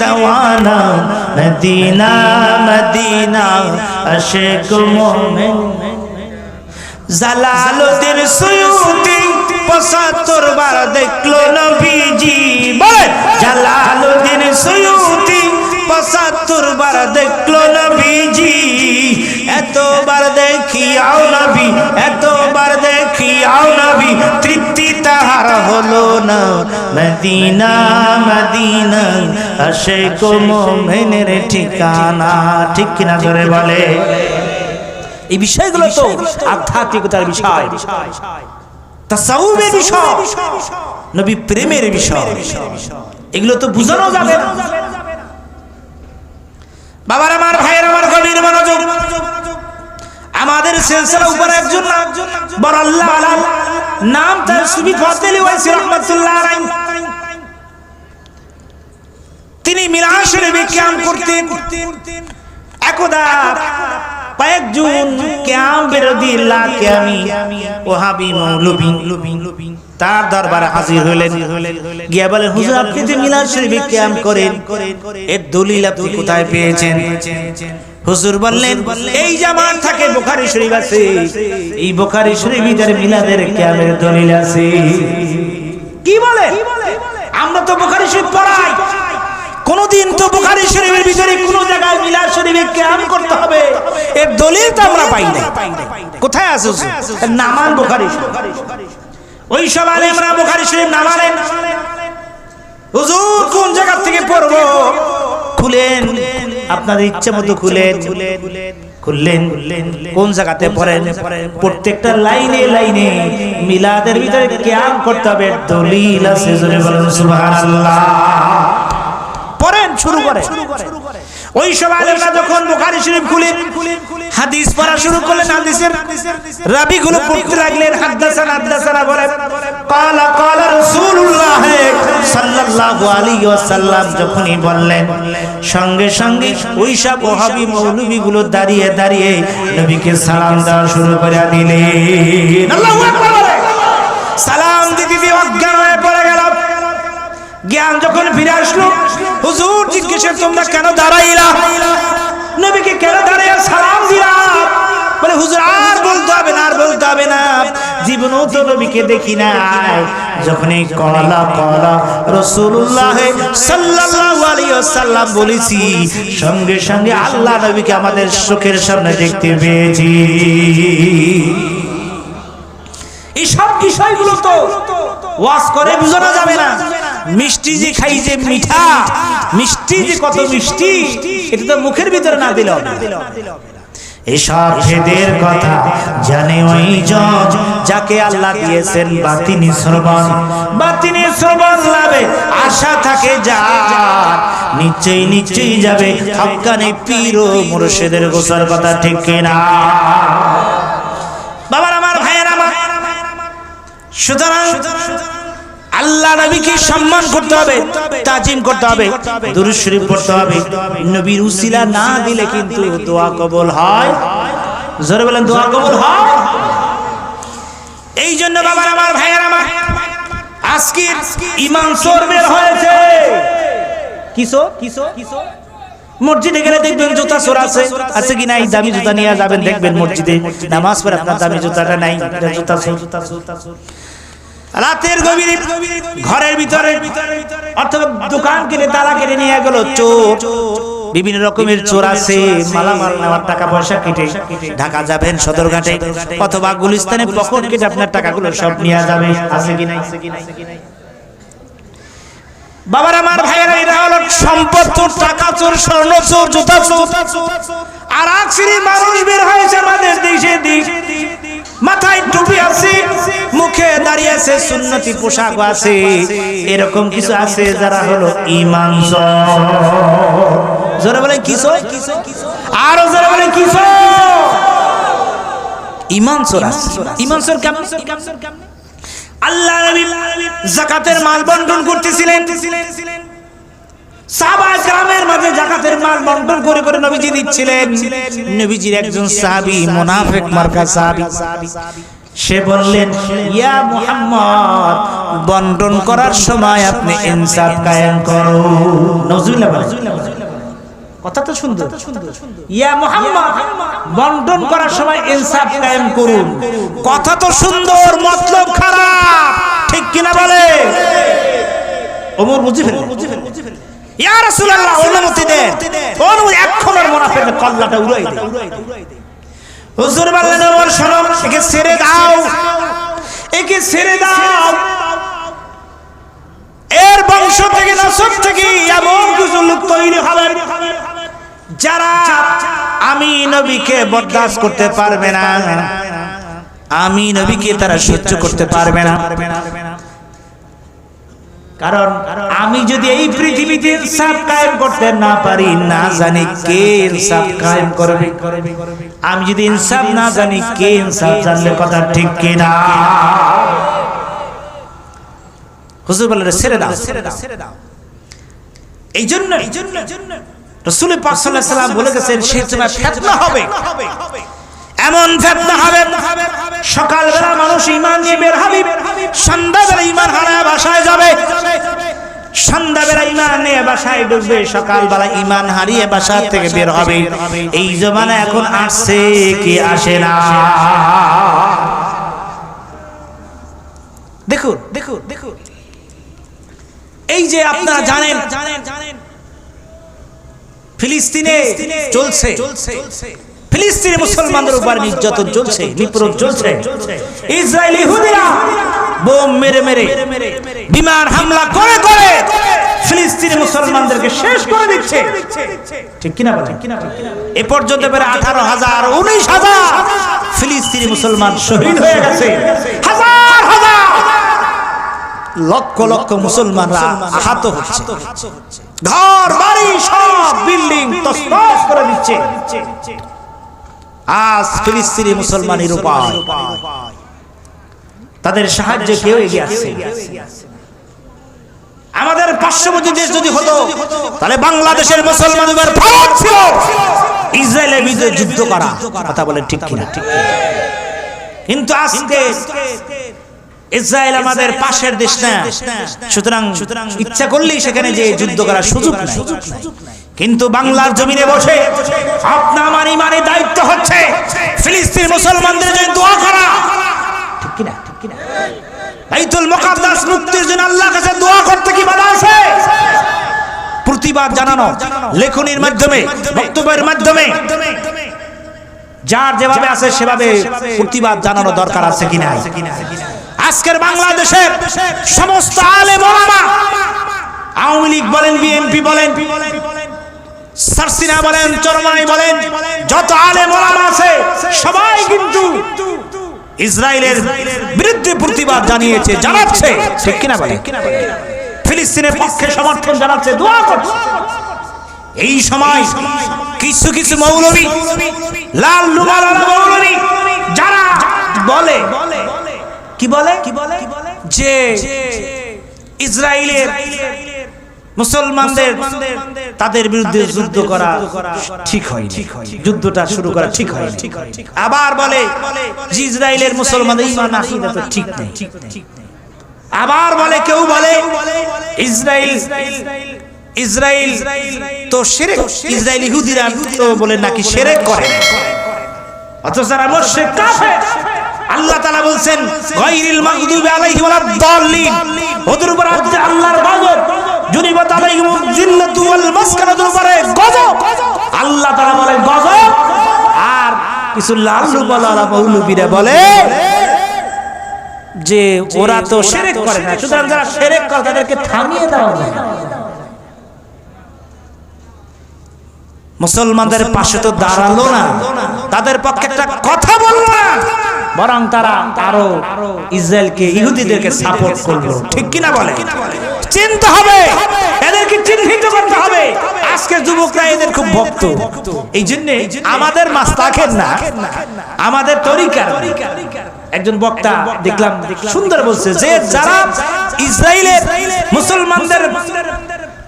দেওয়ানা, Medina Medina, আশেক মোমেন। Jalaluddin Suyuti পঁচাত্তর বার দেখল নবীজি। বলেন জালালুদ্দিন সুয়ুতি পঁচাত্তর বার দেখল নবীজি। এতবার দেখি আও নবী, এতবার দেখি আও নবী তাহার হলো না। মদিনা মদিনা আসে আশেক মোমেনের ঠিকানা। ঠিক কিনা জোরে বলে। এই বিষয়গুলো তো আধ্যাত্মিকতার বিষয়। তাসাউফের বিষয়। নবী প্রেমের বিষয়। এগুলো তো বুঝানো যাবে না। বাবার আমার ভাইয়ের আমার গভীর মনোযোগ। আমাদের সিলসিলা উপর একজন বড় আল্লাহ নাম তার সুবি ফাতেলি ওয়াইসি রহমাতুল্লাহ আলাইহি। তিনি মিরাজ শরীফে কিয়াম করতেন। একদা কয়েকজন ক্যাম বিরোধী লাকে আমি ওহাবি মৌলবী তার দরবারে হাজির হলেন। গিয়া বলেন হুজুর, আপনি যে মিলাদ শরীফে ক্যাম করেন, এর দলিল আপনি কোথায় পেয়েছেন? হুজুর বললেন, এই জামান থাকে বুখারী শরীফ আছে, এই বুখারী শরীফের মিলাদের ক্যামের দলিল আছে। কি বলে? আমরা তো বুখারী শরীফ পড়াই। কোনদিন তো বুখারী শরীফের ভিতরে কোন জায়গায় মিলাদ শরীফে কিয়াম করতে হবে। এর দলিল তো আমরা পাই না কোথায় আছে নামান বুখারী ওই সব আলেমরা বুখারী শরীফ নামালেন। হুজুর কোন জায়গা থেকে পড়ব? খুলেন আপনাদের ইচ্ছে মতো খুলেন, খুললেন, কোন জায়গাতে পড়েন? প্রত্যেকটা লাইনে লাইনে মিলাদের ভিতরে কিয়াম করতে হবে, দলিল আছে শুরু করে ওই সব যখন বুখারী শরীফ খুলেন সাল্লাল্লাহু আলাইহি ওয়াসাল্লাম যখনই বললেন সঙ্গে সঙ্গে ওই সব ওহাবী মৌলবীগুলো দাঁড়িয়ে দাঁড়িয়ে নবীকে সালাম দেওয়া শুরু করে দিলেন। আল্লাহু আকবার। সালাম দিতে দিয়ে অজ্ঞান হয়ে পড়ে গেল। জ্ঞান যখন ফিরে আসলো হুজুর জিজ্ঞেস তোমরা কেন দাঁড়াইলা? নবীকে কেন দাঁড়িয়ে সালাম দিলাম বলে হুজুর আর বলতে হবে না আর বলতে হবে না। জীবনও তো নবীকে দেখি নাই। যখনই কলা কলা রসুল্লাহ সাল্লাল্লাহু আলাইহি ওয়াসাল্লাম বলেছি সঙ্গে সঙ্গে আল্লাহ নবীকে আমাদের চোখের সামনে দেখতে পেয়েছি। এই সব বিষয়গুলো তো ওয়াজ করে বোঝানো যাবে না। মিষ্টি যে খাই যে মিঠা মিষ্টি যে কত মিষ্টি এটা তো মুখের ভিতরে না দিল এসব ভেদের কথা জানে ওই জন যাকে আল্লাহ দিয়েছেন বাতিনি শ্রবণ। বাতিনি শ্রবণ লাভে আশা থাকে যা নিশ্চয়ই নিশ্চয়ই যাবে। হকানে পীর ও মুর্শিদের গোসর কথা ঠিক কিনা? বাবার, আমার ভাইয়ের আমার। সুতরাং আল্লাহ নবীকে সম্মান করতে হবে, তাজিম করতে হবে, দুরূদ শরীফ পড়তে হবে। নবীর উসিলা না দিলে কিন্তু দোয়া কবুল হয়। জোরে বলেন, দোয়া কবুল হয়। এই জন্য বাবার আমার, ভাইয়ের আমার আজকে ইমান চোর বের হয়েছে। কিসো কিসো কিসো মসজিদে গেলে দেখবেন জুতা চোর আছে। আছে কি নাই? দামি জুতা নিয়ে যাবেন, দেখবেন মসজিদে। নামাজ পড়ে আপনার দামি জুতাটা নাই। জুতা চোর জুতা চোর। রাতের গভীরে ঘরের ভিতরে অথবা দোকান কিনে তালা কেটে নিয়ে গেল চোর। বিভিন্ন রকমের চোর আছে মালামাল নেওয়ার টাকা পয়সা কেটে ঢাকা যাবেন সদরঘাটে অথবা গুলিস্তানে পকেট কেটে আপনার টাকাগুলো সব নিয়ে যাবে। আছে কি নাই? বাবার আমার ভাইয়েরা এরা হলো সম্পদ চোর টাকা চোর স্বর্ণ চোর জুতা চোর। আর এক মানুষ বের হয়েছে আমাদের দেশে দেশ। মাথায় টুপি আছে, মুখে দাঁড়িয়ে আছে সুন্নতি পোশাক আছে। এরকম কিছু আছে যারা হলো জোরে। কিসো আরও জোরে কেমন? আল্লাহ মাল বন্টন করতেছিলেন। বন্টন সে বললেন, ইয়া বন্টন করার সময় আপনি ইনসাফ কায়েম করো। কথা তো সুন্দর। ইয়া বন্টন করার সময় ইনসাফ করুন। কথা তো সুন্দর, মতলব খারাপ। ঠিক কিনা বলে? ওমর বুঝি ইয়া রাসূলুল্লাহ অনুমতি দেন। অনুমতি এক্ষণের মুনাফিকের কল্লাটা উড়াই দে হুজুর বললেন ওমর শোনো একে ছেড়ে দাও। একে ছেড়ে দাও। এর বংশ থেকে নসব থেকে এমন কিছু লোক তৈরি হবে যারা আমি নবীকে বরদাস্ত করতে পারবে না। আমি নবীকে তারা সহ্য করতে পারবে না। কারণ আমি যদি এই পৃথিবীতে ইনসাফ কায়েম করতে না পারি, না জানি কে ইনসাফ কায়েম করবে। আমি যদি ইনসাফ না জানি, কে ইনসাফ জানলে কথা ঠিক কিনা? হুজুর বলে ছেড়ে দাও ছেড়ে দাও। ছেড়ে দাও এই জন্য এই জন্য রসুল পাক সাল্লাল্লাহু আলাইহি সাল্লাম বলে গেছেন, সে সময় ফিতনা হবে। এমন ফিতনা হবে, সকালবেলা মানুষ ঈমান নিয়ে বের হবে। সন্ধ্যাবেলা ঈমান হারায় বাসায় যাবে। সন্ধ্যাবেলা ঈমান নিয়ে বাসায় ঢুকবে। সকালবেলা ঈমান হারিয়ে বাসা থেকে বের হবে। এই জমানা এখন আসছে কি আসে না? দেখুন দেখুন দেখুন। এই যে আপনারা জানেন জানেন জানেন। ফিলিস্তিনে চলছে। ফিলিস্তিনি মুসলমানদের উপর নির্যাতন চলছে নিপীড়ন চলছে। ইসরায়েলি ইহুদিরা বোম মেরে মেরে বিমান হামলা করে করে ফিলিস্তিনি মুসলমানদেরকে শেষ করে দিচ্ছে। ঠিক কিনা বলেন? এ পর্যন্ত প্রায় আঠারো হাজার উনিশ হাজার ফিলিস্তিনি মুসলমান শহীদ হয়ে গেছে। হাজার হাজার। লক্ষ লক্ষ মুসলমানরা আহত হচ্ছে। ঘর বাড়ি সব বিল্ডিং তসনস করে দিচ্ছে। আজ ফিলিস্তিনি মুসলমানের উপায়। তাদের সাহায্যে কেউ এগিয়ে আসছে আমাদের পার্শ্ববর্তী দেশ যদি হতো, তাহলে বাংলাদেশের ছিল। ইসরায়েলের বিরুদ্ধে যুদ্ধ করা, কথা বলে ঠিক কিনা? কিন্তু আজকে ইসরায়েল আমাদের পাশের দেশ না। সুতরাং ইচ্ছা করলেই সেখানে যে যুদ্ধ করার সুযোগ নাই। কিন্তু বাংলার জমিনে বসে আপনা আমার ইমানের দায়িত্ব হচ্ছে ফিলিস্তিন মুসলমানদের জন্য দোয়া করা। ঠিক কিনা? ঠিক কিনা? বাইতুল মুকাদ্দাস মুক্তির জন্য আল্লাহর কাছে দোয়া করতে কি বাধা আছে? প্রতিবাদ জানানো, লেখনির মাধ্যমে, বক্তব্যের মাধ্যমে। যার যেভাবে আছে সেভাবে প্রতিবাদ জানানো দরকার আছে কিনা? আজকের বাংলাদেশের সমস্ত আলেম ওলামা, আওয়ামী লীগ বলেন, বিএনপি বলেন সারসিনা বলেন চরমানি বলেন, যত আলেম ওলামা আছে, সবাই কিন্তু ইসরায়েলের বিরুদ্ধে প্রতিবাদ জানিয়েছে, জানাচ্ছে। ঠিক কিনা বলে ফিলিস্তিনের পক্ষে সমর্থন জানাচ্ছে, দোয়া করছে। এই সময় কিছু কিছু মৌলবী, লাল লুমাল মৌলবী, যারা বলে কি বলে কি বলে? যে ইসরায়েলের মুসলমানদের তাদের বিরুদ্ধে যুদ্ধ করা ঠিক হয় যুদ্ধটা শুরু করা ঠিক হয় আবার বলে ইসরায়েলের মুসলমানদের ইমান আকীদা তো ঠিক নেই। আবার বলে কেউ বলে ইসরায়েল ইসরায়েল তো শিরক ইসরায়েল ইহুদিরা তো বলে নাকি শিরক করে। অথচ তারা মুশরিক কাফের। আল্লাহ তাআলা বলছেন গায়রিল মাগদুবি আলাইহিম ওয়ালাদ দাল্লিন। ওদের উপর আল্লাহর গজব আল্লাহ বলে আর কিছু বলে যে ওরা তো শিরক করে না, সুতরাং যারা শিরক করে তাদেরকে থামিয়ে দেওয়া যায় মুসলমানদের পাশে তো দাঁড়াল না, তাদের পক্ষে একটা কথা বলল না, বরং তারা আরও ইসরায়েলকে, ইহুদিদেরকে সাপোর্ট করল। ঠিক কিনা বলে? চিনতে হবে। এদেরকে চিহ্নিত করতে হবে। আজকের যুবকরা এদের খুব ভক্ত। এই জন্য আমাদের মাছ তাকেন না, আমাদের তরিকা একজন বক্তা দেখলাম, সুন্দর বলছে যে যারা ইসরায়েলের মুসলমানদের,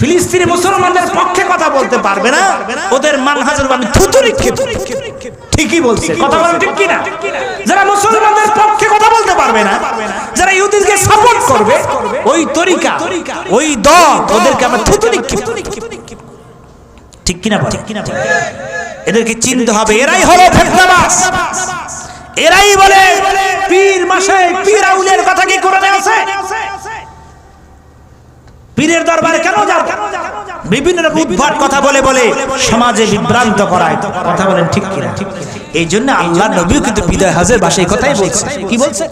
ফিলিস্তিনি মুসলমানদের পক্ষে কথা বলতে পারবে না, ওদের মানহাজুর আমি থুতুরি ঠিক ঠিকই বলছে। কথা বলেন ঠিক কিনা? যারা মুসলমানদের পক্ষে কথা বলতে পারবে না যারা ইহুদিকে সাপোর্ট করবে ওই তরিকা ওই দল ওদেরকে আমরা থুতু নিক্ষেপ ঠিক কিনা? ঠিক কিনা? এদেরকে চিনতে হবে এরাই হলো ফেতনাবাজ। এরাই বলে পীর মাসে পীর আউলের কথা কি করে আছে? পীরের দরবারে কেন যাও? বিভিন্ন রকম উদ্ভট কথা বলে বলে সমাজে বিভ্রান্ত করায়। কথা বলেন ঠিক কিনা? ঠিক কিনা? এই জন্য আল্লাহ নবীও কিন্তু বিদায় হাজের বাসায় কথাই বলছে। কি বলছে?